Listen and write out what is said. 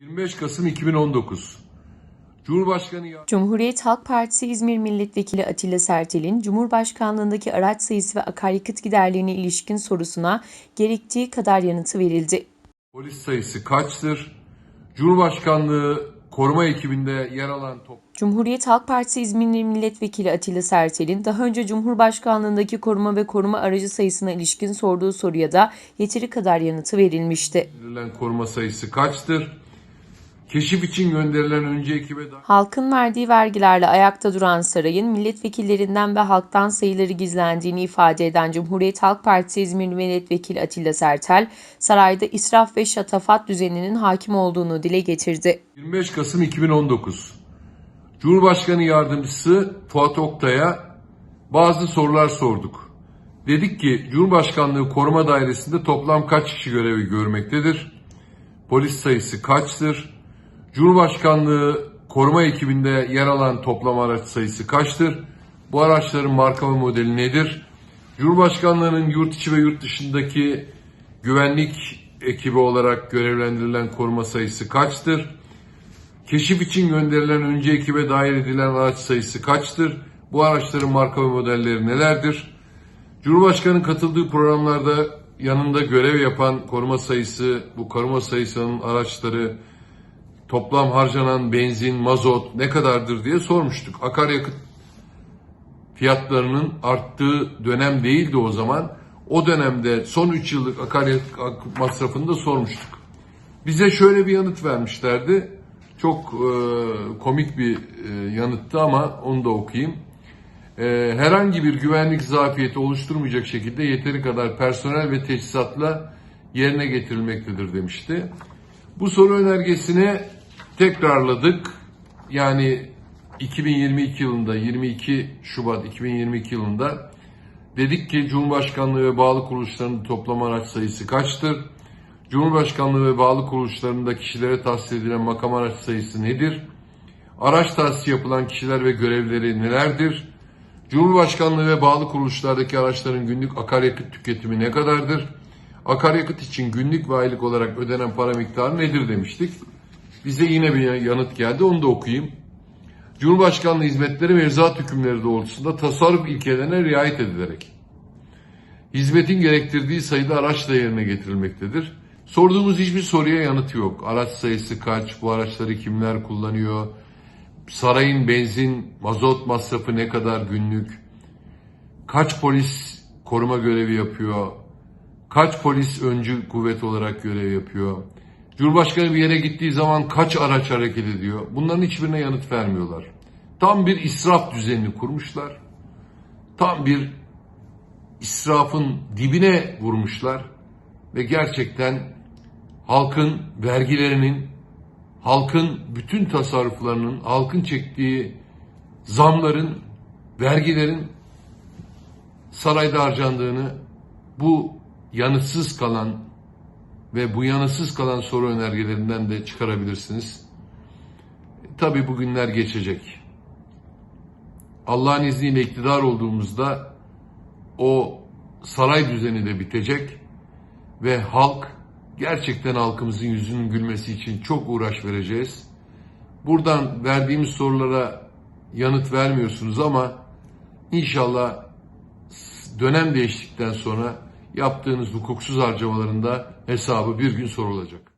25 Kasım 2019 Cumhurbaşkanı Cumhuriyet Halk Partisi İzmir Milletvekili Atilla Sertel'in Cumhurbaşkanlığındaki araç sayısı ve akaryakıt giderlerine ilişkin sorusuna gerektiği kadar yanıtı verildi. polis sayısı kaçtır? Cumhurbaşkanlığı koruma ekibinde yer alan top Cumhuriyet Halk Partisi İzmir Milletvekili Atilla Sertel'in daha önce Cumhurbaşkanlığındaki koruma ve koruma aracı sayısına ilişkin sorduğu soruya da yeteri kadar yanıtı verilmişti. verilen koruma sayısı kaçtır? Keşif için gönderilen önce ekibe Halkın verdiği vergilerle ayakta duran sarayın milletvekillerinden ve halktan sayıları gizlendiğini ifade eden Cumhuriyet Halk Partisi İzmir Milletvekili Atilla Sertel, sarayda israf ve şatafat düzeninin hakim olduğunu dile getirdi. 25 Kasım 2019 Cumhurbaşkanı Yardımcısı Fuat Oktay'a bazı sorular sorduk. Dedik ki Cumhurbaşkanlığı Koruma Dairesi'nde toplam kaç kişi görevi görmektedir? Polis sayısı kaçtır? Cumhurbaşkanlığı koruma ekibinde yer alan toplam araç sayısı kaçtır? Bu araçların marka ve modeli nedir? Cumhurbaşkanlığının yurt içi ve yurt dışındaki güvenlik ekibi olarak görevlendirilen koruma sayısı kaçtır? Keşif için gönderilen önce ekibe dahil edilen araç sayısı kaçtır? Bu araçların marka ve modelleri nelerdir? Cumhurbaşkanı katıldığı programlarda yanında görev yapan koruma sayısı, bu koruma sayısının araçları, toplam harcanan benzin, mazot ne kadardır diye sormuştuk. Akaryakıt fiyatlarının arttığı dönem değildi o zaman. O dönemde son 3 yıllık akaryakıt masrafını da sormuştuk. Bize şöyle bir yanıt vermişlerdi. Çok e, komik bir e, yanıttı ama onu da okuyayım. E, herhangi bir güvenlik zafiyeti oluşturmayacak şekilde yeteri kadar personel ve teçhizatla yerine getirilmektedir demişti. Bu soru önergesini tekrarladık. Yani 2022 yılında 22 Şubat 2022 yılında dedik ki Cumhurbaşkanlığı ve bağlı kuruluşlarının toplam araç sayısı kaçtır? Cumhurbaşkanlığı ve bağlı kuruluşlarında kişilere tahsis edilen makam araç sayısı nedir? Araç tahsisi yapılan kişiler ve görevleri nelerdir? Cumhurbaşkanlığı ve bağlı kuruluşlardaki araçların günlük akaryakıt tüketimi ne kadardır? Akaryakıt için günlük ve aylık olarak ödenen para miktarı nedir demiştik. Bize yine bir yanıt geldi onu da okuyayım. Cumhurbaşkanlığı hizmetleri mevzuat hükümleri doğrultusunda tasarruf ilkelerine riayet edilerek hizmetin gerektirdiği sayıda araçla yerine getirilmektedir. Sorduğumuz hiçbir soruya yanıt yok. Araç sayısı kaç, bu araçları kimler kullanıyor, sarayın benzin, mazot masrafı ne kadar günlük, kaç polis koruma görevi yapıyor, kaç polis öncü kuvvet olarak görev yapıyor, Cumhurbaşkanı bir yere gittiği zaman kaç araç hareket ediyor, bunların hiçbirine yanıt vermiyorlar. Tam bir israf düzenini kurmuşlar, tam bir israfın dibine vurmuşlar. Ve gerçekten halkın vergilerinin, halkın bütün tasarruflarının, halkın çektiği zamların, vergilerin sarayda harcandığını bu yanıtsız kalan ve bu yanıtsız kalan soru önergelerinden de çıkarabilirsiniz. Tabii bu günler geçecek. Allah'ın izniyle iktidar olduğumuzda o saray düzeni de bitecek ve halk gerçekten halkımızın yüzünün gülmesi için çok uğraş vereceğiz. Buradan verdiğimiz sorulara yanıt vermiyorsunuz ama inşallah dönem değiştikten sonra yaptığınız hukuksuz harcamalarında hesabı bir gün sorulacak.